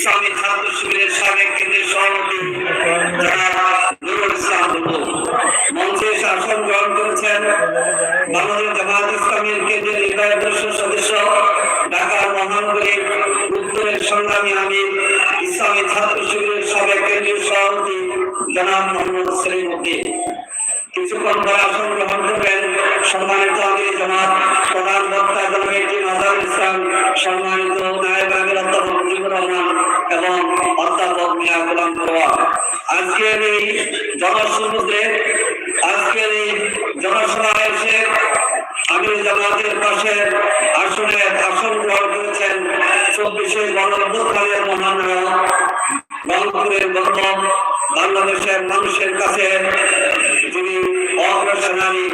ইসলামী ছাত্র জনসমুদ্রে আজকের এই জনসভায় এসে আমির জামাতের পাশে আসনে আসন গ্রহণ করেছেন চব্বিশে গণঅভ্যুত্থানের মহানায়ক রংপুরের গৌরব বাংলাদেশের মানুষের কাছে যিনি অগ্রসেনানী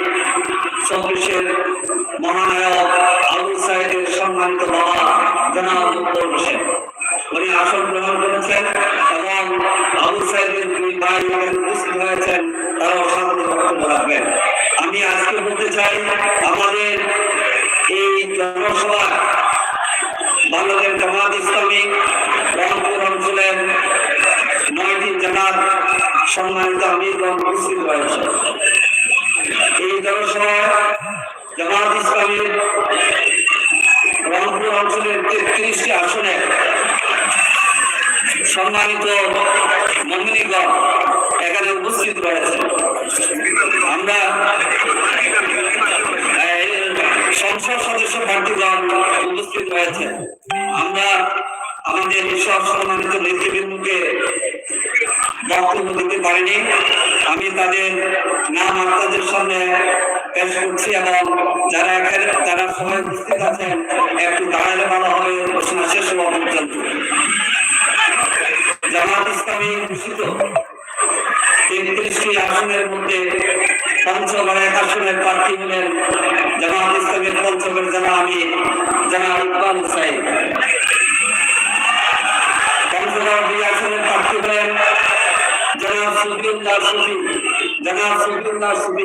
চব্বিশের মহানায়ক চাই আমাদের এই জনসভা বাংলাদেশ জামাত ইসলামী রংপুর অঞ্চলের নয়টি জামাত সম্মানিত আমিরগণ উপস্থিত হয়েছে এই জনসভায় জামাত ইসলামীর রংপুর অঞ্চলের তেত্রিশটি আসনে সম্মানিত মহিনীগণ এখানে উপস্থিত রয়েছে। আমরা সংসদ সদস্য প্রার্থীগণ উপস্থিত রয়েছে। আমরা আমাদের সব সম্মানিত নেতৃবৃন্দকে বক্তব্য দিতে পারিনি। আমি তাদের নাম আপনাদের সামনে পেশ করছি এবং যারা এখানে যারা সবাই উপস্থিত আছেন, একটু দাঁড়ালে ভালো হবে ঘোষণা শেষ হওয়া পর্যন্ত জামাত ইসলামী ঘোষিত তেত্রিশটি আসনের মধ্যে পঞ্চগড় এক আসনের প্রার্থী হলেন জামাত ইসলামের পঞ্চগড় জেলা আমি জনাব ইকবাল হুসাইন পঞ্চগড় দুই আসনের প্রার্থী হলেন জনাব সুফিউল্লাহ সুফি সুফি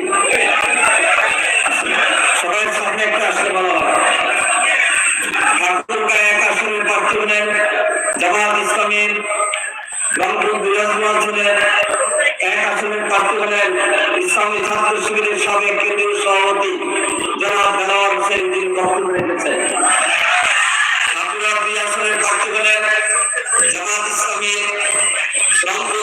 সবাই সামনে একটা আসলে ভালো হবে ঠাকুরগাঁ এক আসনের প্রার্থী হলেন জামাত ইসলামীর রংপুর হলেন ইসলামী ছাত্র শিবিরের সাবেক কেন্দ্রীয় সভাপতি জনাব দেলাওয়ার হোসেন যিনি বক্তব্য রেখেছেন দুই আসনের প্রার্থী হলেন জামাত ইসলামীর রংপুর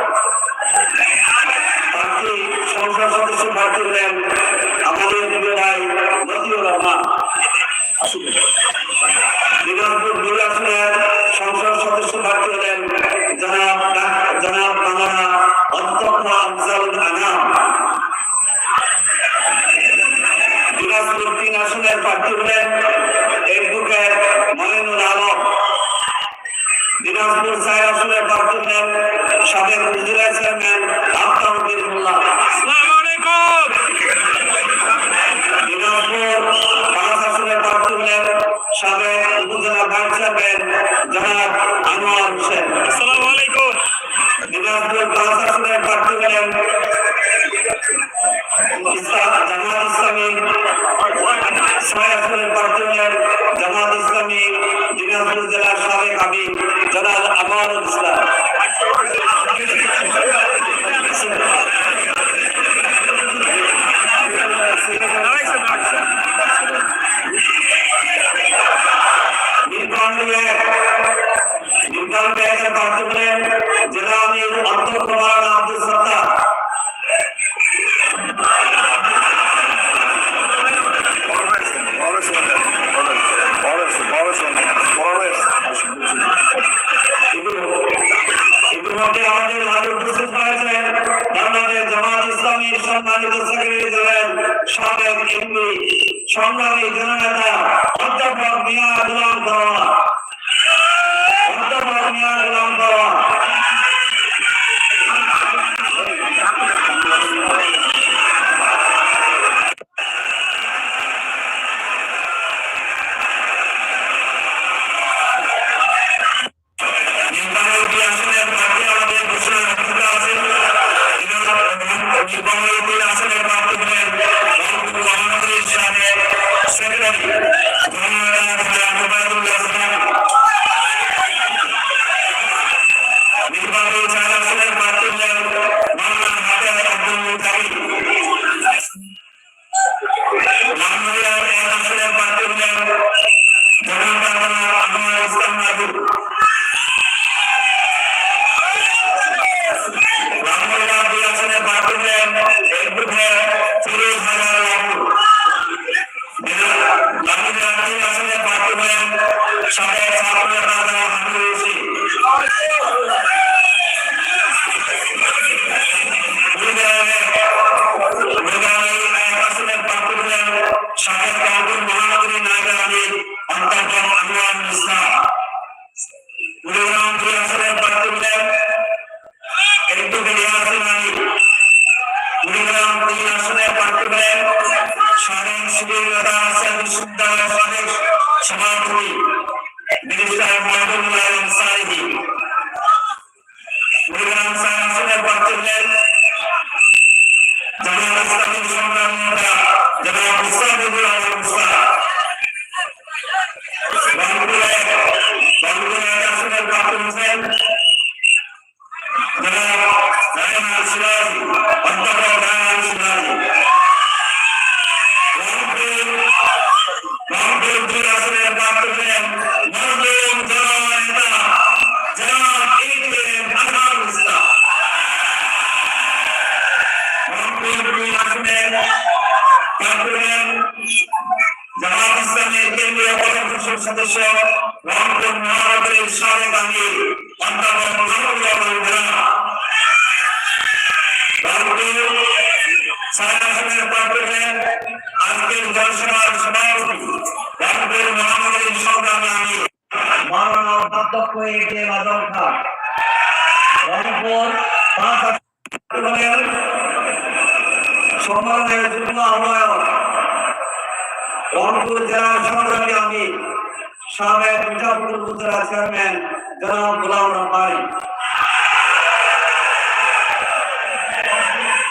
সংসদ সদস্য প্রার্থী হলেন আমাদের রহমান। দিনাজপুর Yeah. সম্মানিত সেক্রেটারি জেনারেল সাবেক এমপি সংগ্রামী জননেতা অধ্যাপক মিয়া আবুল সম্মানের যুগ্ম আহ্বায়ক রংপুর জেলার সংগ্রামী আমি সাবেক মিঠাপুর উপজেলা চেয়ারম্যান জনাব গোলাম রহমানি।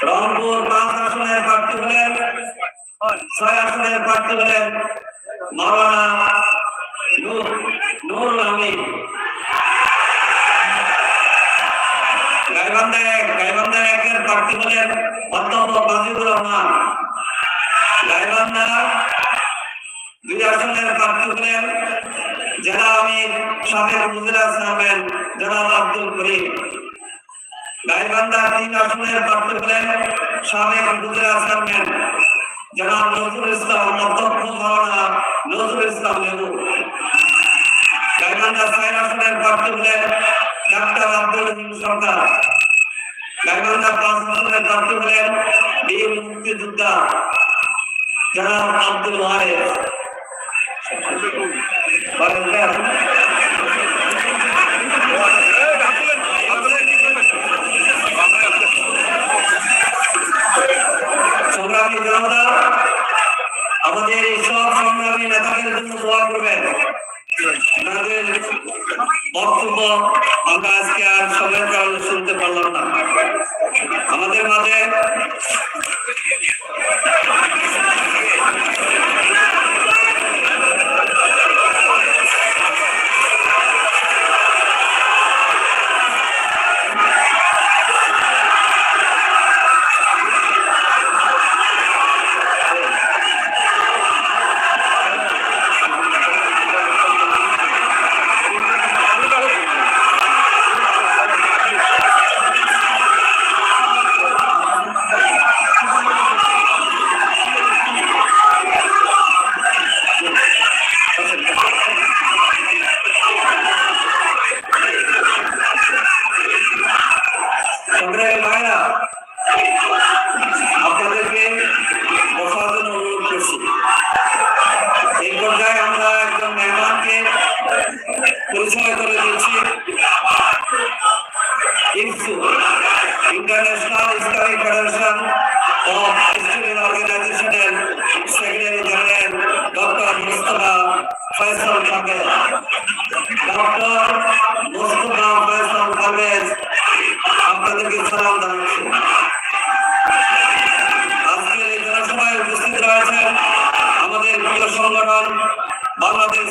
রংপুর পাঁচ আসনের প্রার্থী হলেন, ছয় আসনের প্রার্থী হলেন মাওলানা নূর নূর আমিন। গাইবান্ধা এক গাইবান্ধা একের প্রার্থী হলেন অধ্যাপক বাজিদুর রহমান গাইবান্ধা, দুই আসনের প্রার্থী হলেন জেলা আমির সাবেক উপজেলা চেয়ারম্যান জনাব আব্দুল করিম। গাইবান্ধা তিন আসনের প্রার্থী হলেন সাবেক উপজেলা চেয়ারম্যান জনাব নজরুল ইসলাম অধ্যক্ষ মাওলানা নজরুল ইসলাম লেবু গাইবান্ধা ছয় আসনের প্রার্থী হলেন ডাক্তার আব্দুল রহিম সরকার। বীর মুক্তিযোদ্ধা জনাব আব্দুল ওয়ারেস সংগ্রামী আমাদের এই সব সংগ্রামী নেতাদের জন্য দোয়া করবেন। ওনাদের বক্তব্য আমরা আজকে আর সময়ের কারণে শুনতে পারলাম না আমাদের মাঝে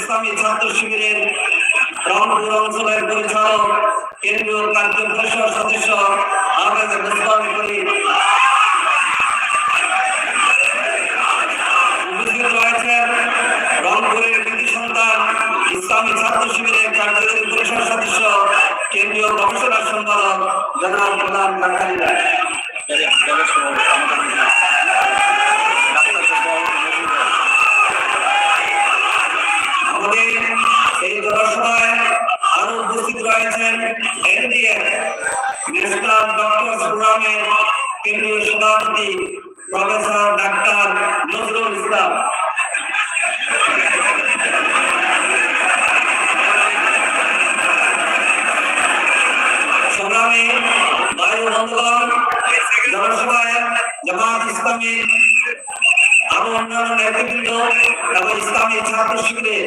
ইসলামী ছাত্র শিবিরের রংপুর অঞ্চলের পরিচালক, কেন্দ্রীয় কার্যপরিষদ সদস্য করি সন্তান, ইসলামী ছাত্র শিবিরের কার্যকরী পরিষদ সদস্য, কেন্দ্রীয় গবেষণা সম্পাদক জনাব প্রধান উপস্থিত রয়েছেন এনডিএ ন্যাশনাল ডক্টরস ফোরামের কেন্দ্রীয় সভাপতি প্রফেসর ডাক্তার নজরুল ইসলাম। সংগ্রামী আরও অন্যান্য নেতৃবৃন্দ এবং ইসলামী ছাত্র শিবিরে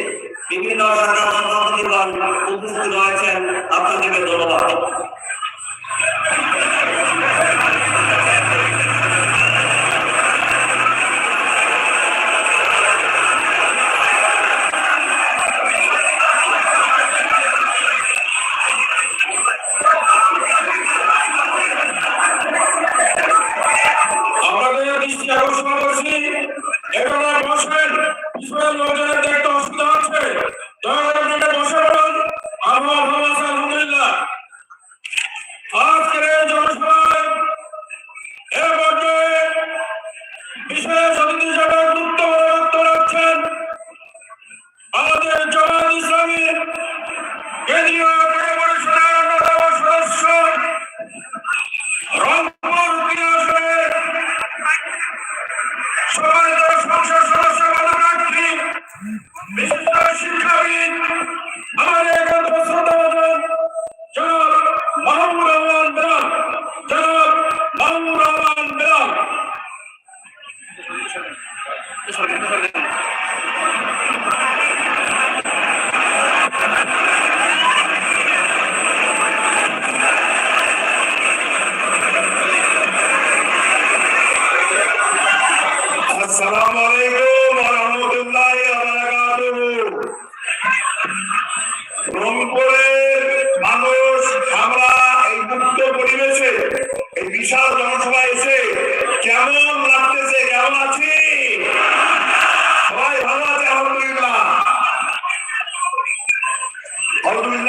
বিভিন্ন শাখার সভাপতিগণ উপস্থিত রয়েছেন। আপনাদেরকে ধন্যবাদ।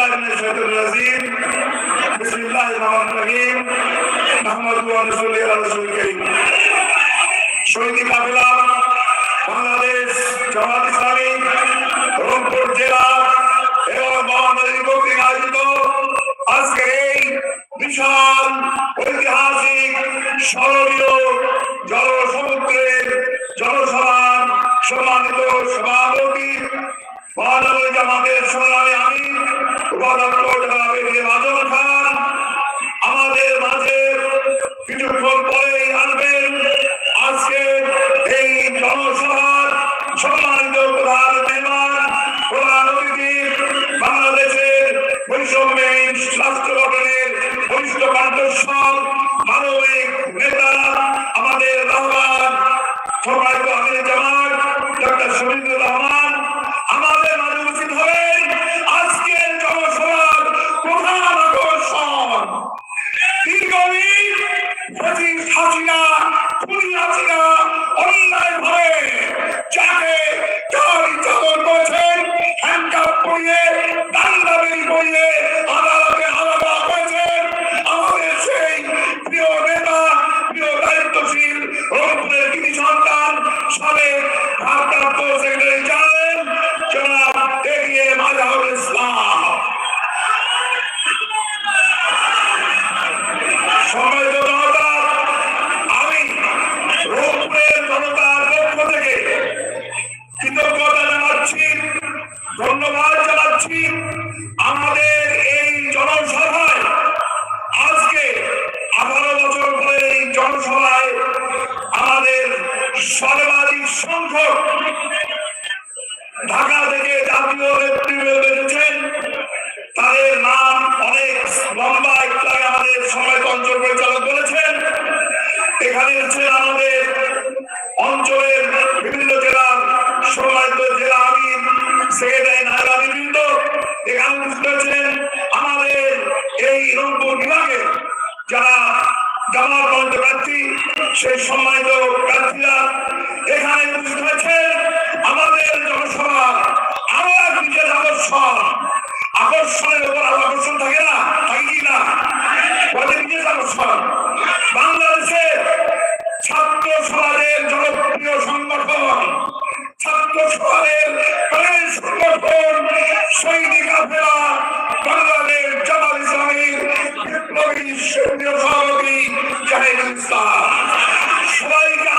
بالله من الشيطان الرجيم بسم الله الرحمن الرحيم نحمده ونصلي على رسول الكريم শহীদ কাফেলা বাংলাদেশ জামাত ইসলামী রংপুর জেলা এবং মহানদী কর্তৃক আয়োজিত আজকের এই বিশাল ঐতিহাসিক স্মরণীয় জনসমুদ্রের জনসভার সম্মানিত সভাপতি মহানগরী জামাতের সংগ্রামে আমি উপাধ্যক্ষ জনাব আজম খান আমাদের Vamos, সৌন্দর্য চাহেন ইসলাম সবাইকে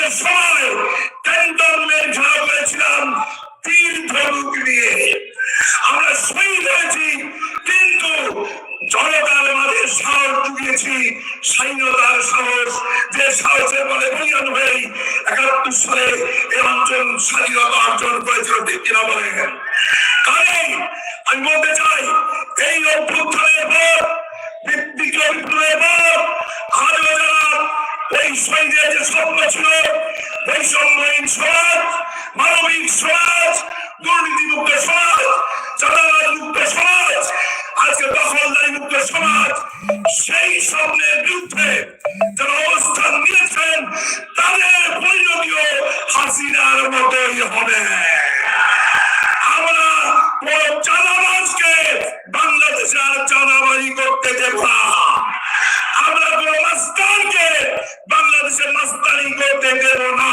যুদ্ধের সময় ক্যান্টনমেন্ট ঘেরাও করেছিলাম তীর ধনুক নিয়ে। আমরা শহীদ হয়েছি, কিন্তু জনতার মাঝে সাহস জুগিয়েছি, স্বাধীনতার সাহস। যে সাহসের বলে বলিয়ান হয়ে একাত্তর সালে এ অঞ্চল স্বাধীনতা অর্জন করেছিল ঠিক কিনা বলে। কারণ আমি বলতে বৈষম্যহীন সমাজ, মানবিক সমাজ, দুর্নীতি মুক্ত সমাজ চাঁদাবাদ মুক্ত সমাজ, আজকে দখলদারি মুক্ত সমাজ, সেই স্বপ্নের বিরুদ্ধে যারা অবস্থান নিয়েছেন, তাদের পরিণতিও হাসিনার মতোই হবে। আমরা চাঁদাবাজকে বাংলাদেশে আর চাঁদাবাজি করতে দেব না। আমরা কোন মাস্টারকে বাংলাদেশে মাস্টারিং করতে দেব না।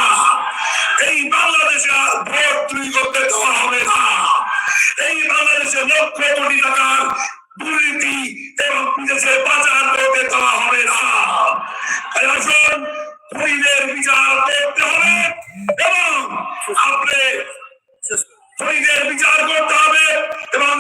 এই বাংলাদেশে আর ভোট চুরি করতে দেওয়া হবে না। এই বাংলাদেশে লক্ষ কোটি টাকার দুর্নীতি এবং বিদেশে বাজার করতে দেওয়া হবে না। আসুন খুনিদের বিচার করতে হবে এবং আপনি খুনিদের বিচার করতে হবে এবং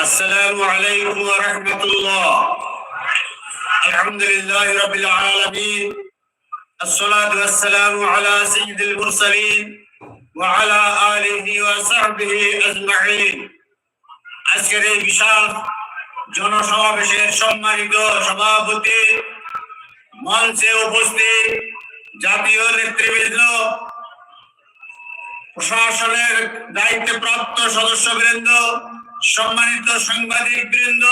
السلام عليكم ورحمة الله الحمد لله رب العالمين الصلاة والسلام على سيد المرسلين وعلى آله وصحبه أجمعين আজকের بشار জনসমাবেশের সম্মানিত সভাপতি মঞ্চে উপস্থিত জাতীয় নেতৃবৃন্দ, প্রশাসনের দায়িত্বপ্রাপ্ত সদস্যবৃন্দ, সম্মানিত সাংবাদিক বৃন্দ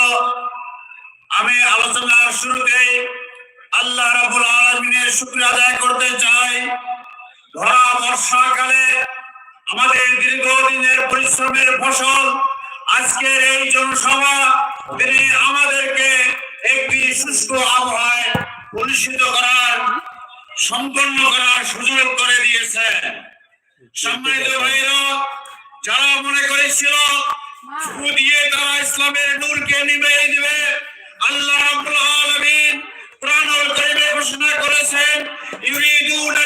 আমি আলোচনার শুরুতে আল্লাহ রাবুল আলমিনের শুক্রিয়া আদায় করতে চাই। ধরা বর্ষাকালে আমাদের দীর্ঘদিনের পরিশ্রমের ফসল, আজকের এই জনসভা তিনি আমাদেরকে একটি সুস্থ আবহাওয়ায় অনুষ্ঠিত করার, সম্পন্ন করার সুযোগ করে দিয়েছে সম্মানিত ভাইরা যারা মনে করেছিল ফু দিয়ে তারা ইসলামের নূরকে নিভিয়ে দিবে, আল্লাহ রাব্বুল আলামিন কোরআনুল কারীমে ঘোষণা করেছেন, ইউরিদুনা